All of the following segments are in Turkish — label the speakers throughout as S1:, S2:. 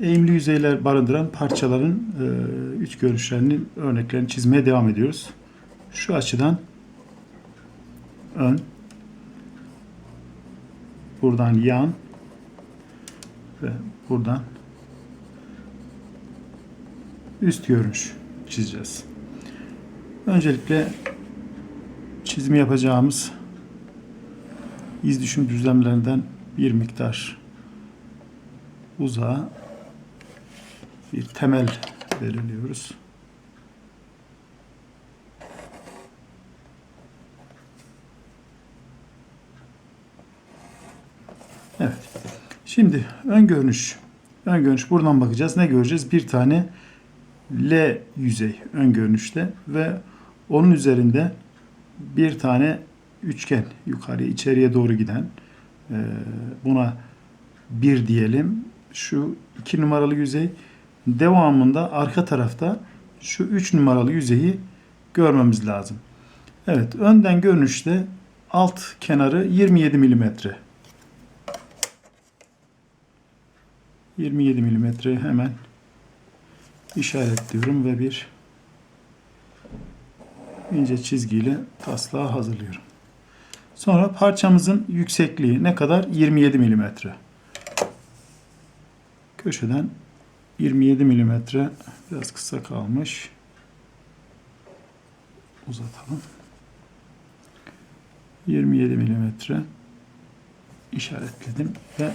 S1: eğimli yüzeyler barındıran parçaların e, üç görünüşlerinin örneklerini çizmeye devam ediyoruz. Şu açıdan ön, buradan yan ve buradan üst görünüş çizeceğiz. Öncelikle çizimi yapacağımız iz düşüm düzlemlerinden bir miktar uzağa bir temel belirliyoruz. Evet. Şimdi ön görünüş. Ön görünüş buradan bakacağız. Ne göreceğiz? Bir tane L yüzey ön görünüşte ve onun üzerinde bir tane üçgen yukarı içeriye doğru giden e, buna bir diyelim. Şu iki numaralı yüzey devamında arka tarafta şu üç numaralı yüzeyi görmemiz lazım. Evet önden görünüşte alt kenarı 27 milimetre. 27 milimetre hemen işaretliyorum ve bir ince çizgiyle taslağı hazırlıyorum. Sonra parçamızın yüksekliği ne kadar? 27 milimetre. Köşeden 27 milimetre biraz kısa kalmış. Uzatalım. 27 milimetre işaretledim ve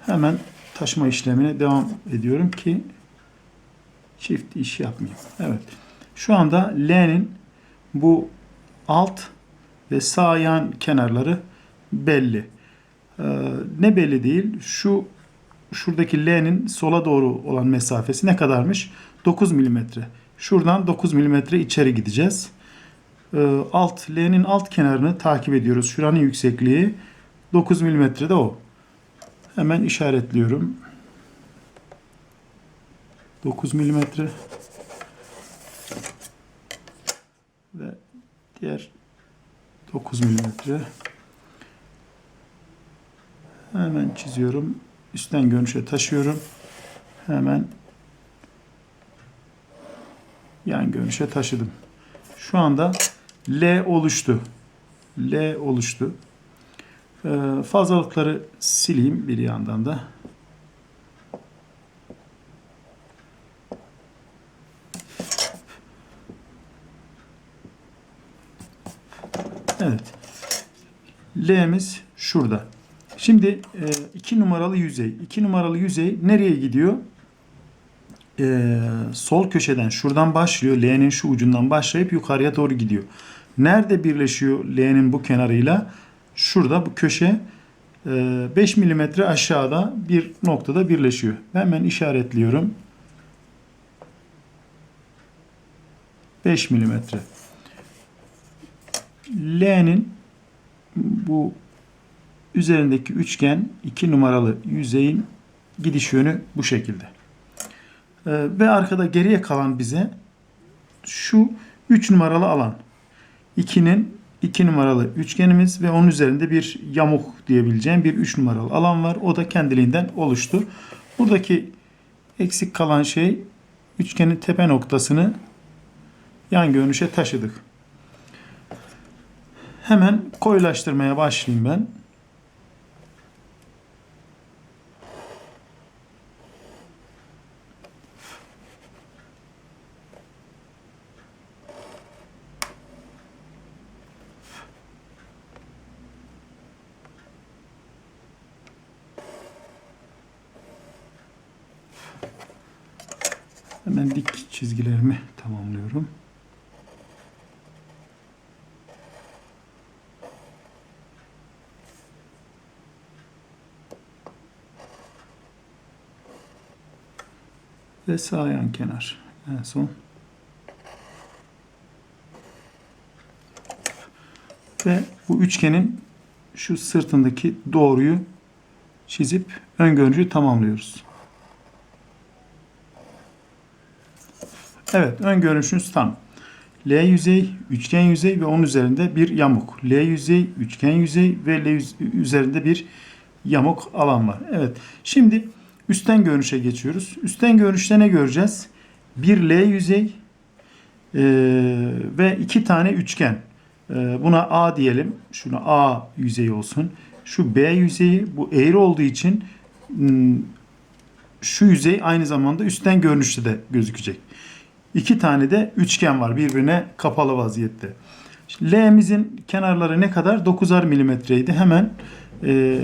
S1: hemen taşıma işlemine devam ediyorum ki çift iş yapmayayım. Evet. Şu anda L'nin bu alt ve sağ yan kenarları belli. Ee, ne belli değil? Şu şuradaki L'nin sola doğru olan mesafesi ne kadarmış? 9 milimetre. Şuradan 9 milimetre içeri gideceğiz. Ee, alt L'nin alt kenarını takip ediyoruz. Şuranın yüksekliği 9 milimetre de o. Hemen işaretliyorum. 9 milimetre ve diğer 9 milimetre hemen çiziyorum. Üstten görünüşe taşıyorum. Hemen yan görünüşe taşıdım. Şu anda L oluştu. L oluştu. Ee, fazlalıkları sileyim bir yandan da. Evet. L'miz şurada. Şimdi 2 numaralı yüzey. 2 numaralı yüzey nereye gidiyor? Ee, sol köşeden şuradan başlıyor. L'nin şu ucundan başlayıp yukarıya doğru gidiyor. Nerede birleşiyor L'nin bu kenarıyla? Şurada bu köşe 5 milimetre aşağıda bir noktada birleşiyor. Hemen işaretliyorum. 5 milimetre. L'nin bu üzerindeki üçgen 2 numaralı yüzeyin gidiş yönü bu şekilde. Ee, ve arkada geriye kalan bize şu 3 numaralı alan. 2'nin 2 numaralı üçgenimiz ve onun üzerinde bir yamuk diyebileceğim bir 3 numaralı alan var. O da kendiliğinden oluştu. Buradaki eksik kalan şey üçgenin tepe noktasını yan görünüşe taşıdık. Hemen koyulaştırmaya başlayayım ben. Hemen dik çizgilerimi tamamlıyorum. Ve sağ yan kenar en son. Ve bu üçgenin şu sırtındaki doğruyu çizip ön görünüşü tamamlıyoruz. Evet, ön görünüşünüz tam. L yüzey, üçgen yüzey ve onun üzerinde bir yamuk. L yüzey, üçgen yüzey ve L üzerinde bir yamuk alan var. Evet. Şimdi üstten görünüşe geçiyoruz. Üstten görünüşte ne göreceğiz? Bir L yüzey e, ve iki tane üçgen. E, buna A diyelim. Şuna A yüzeyi olsun. Şu B yüzeyi bu eğri olduğu için şu yüzey aynı zamanda üstten görünüşte de gözükecek. İki tane de üçgen var birbirine kapalı vaziyette. L'mizin kenarları ne kadar? 9'ar milimetreydi. Hemen e,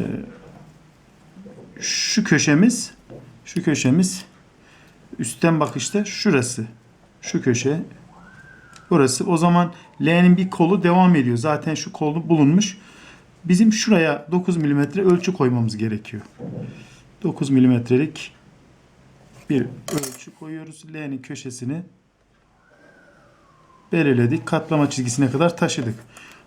S1: şu köşemiz şu köşemiz üstten bakışta şurası. Şu köşe burası. O zaman L'nin bir kolu devam ediyor. Zaten şu kolu bulunmuş. Bizim şuraya 9 milimetre ölçü koymamız gerekiyor. 9 milimetrelik bir ölçü koyuyoruz. L'nin köşesini belirledik. Katlama çizgisine kadar taşıdık.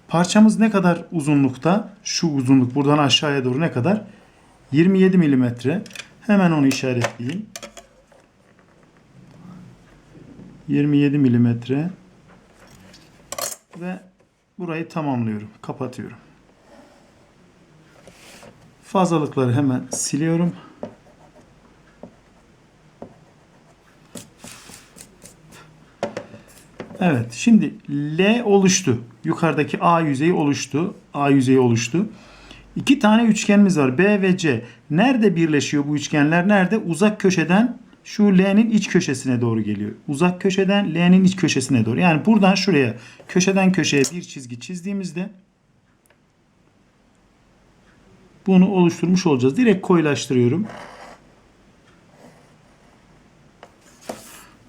S1: Parçamız ne kadar uzunlukta? Şu uzunluk buradan aşağıya doğru ne kadar? 27 milimetre. Hemen onu işaretleyeyim. 27 milimetre ve burayı tamamlıyorum. Kapatıyorum. Fazlalıkları hemen siliyorum. Evet, şimdi L oluştu. Yukarıdaki A yüzeyi oluştu. A yüzeyi oluştu. İki tane üçgenimiz var. B ve C. Nerede birleşiyor bu üçgenler? Nerede? Uzak köşeden şu L'nin iç köşesine doğru geliyor. Uzak köşeden L'nin iç köşesine doğru. Yani buradan şuraya köşeden köşeye bir çizgi çizdiğimizde bunu oluşturmuş olacağız. Direkt koyulaştırıyorum.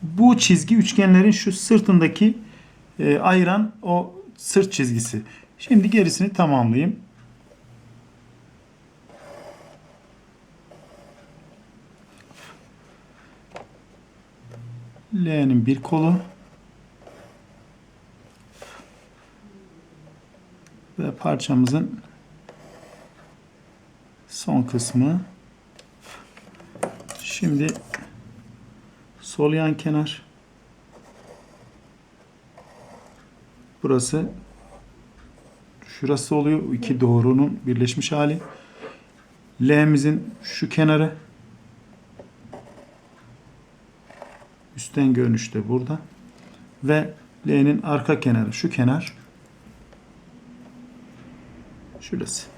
S1: Bu çizgi üçgenlerin şu sırtındaki e, ayıran o sırt çizgisi. Şimdi gerisini tamamlayayım. L'nin bir kolu ve parçamızın son kısmı. Şimdi sol yan kenar burası şurası oluyor. iki doğrunun birleşmiş hali. L'mizin şu kenarı üstten görünüşte burada ve L'nin arka kenarı şu kenar şurası.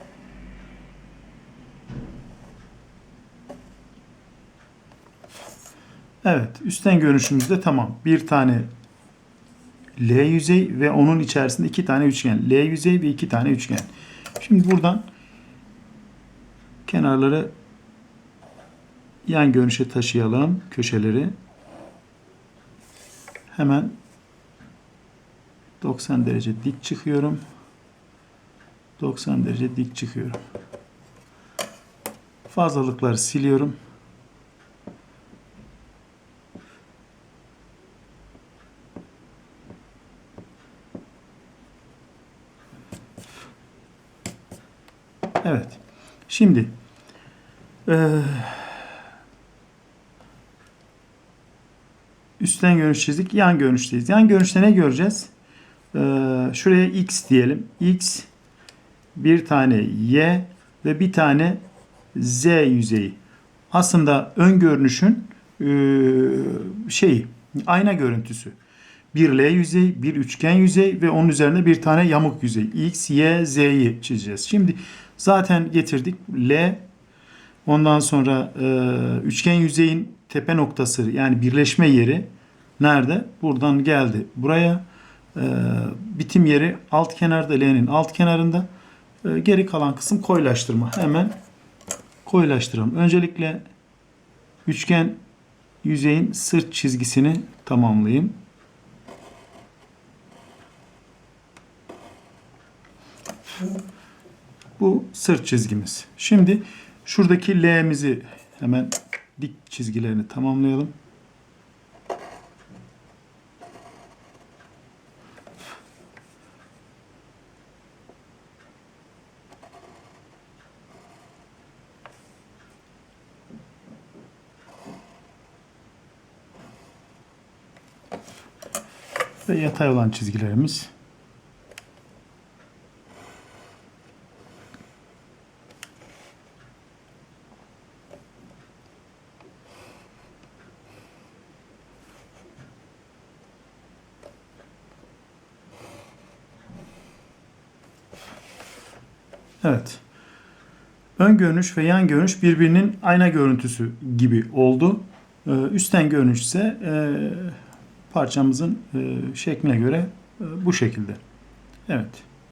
S1: Evet, üstten görünüşümüz de tamam. Bir tane L yüzey ve onun içerisinde iki tane üçgen. L yüzey ve iki tane üçgen. Şimdi buradan kenarları yan görünüşe taşıyalım. Köşeleri. Hemen 90 derece dik çıkıyorum. 90 derece dik çıkıyorum. Fazlalıkları siliyorum. Evet. Şimdi eee üstten görünüş çizdik. Yan görünüşteyiz. Yan görünüşte ne göreceğiz? Ee, şuraya x diyelim. x bir tane y ve bir tane z yüzeyi. Aslında ön görünüşün e, şeyi ayna görüntüsü. Bir L yüzey, bir üçgen yüzey ve onun üzerine bir tane yamuk yüzey. X, Y, Z'yi çizeceğiz. Şimdi zaten getirdik. L ondan sonra e, üçgen yüzeyin tepe noktası yani birleşme yeri nerede? Buradan geldi buraya. E, bitim yeri alt kenarda L'nin alt kenarında. E, geri kalan kısım koyulaştırma. Hemen koyulaştıralım. Öncelikle üçgen yüzeyin sırt çizgisini tamamlayayım. Bu sırt çizgimiz. Şimdi şuradaki L'mizi hemen dik çizgilerini tamamlayalım. Ve yatay olan çizgilerimiz. Evet. Ön görünüş ve yan görünüş birbirinin ayna görüntüsü gibi oldu. Ee, Üstten görünüş ise e, parçamızın e, şekline göre e, bu şekilde. Evet.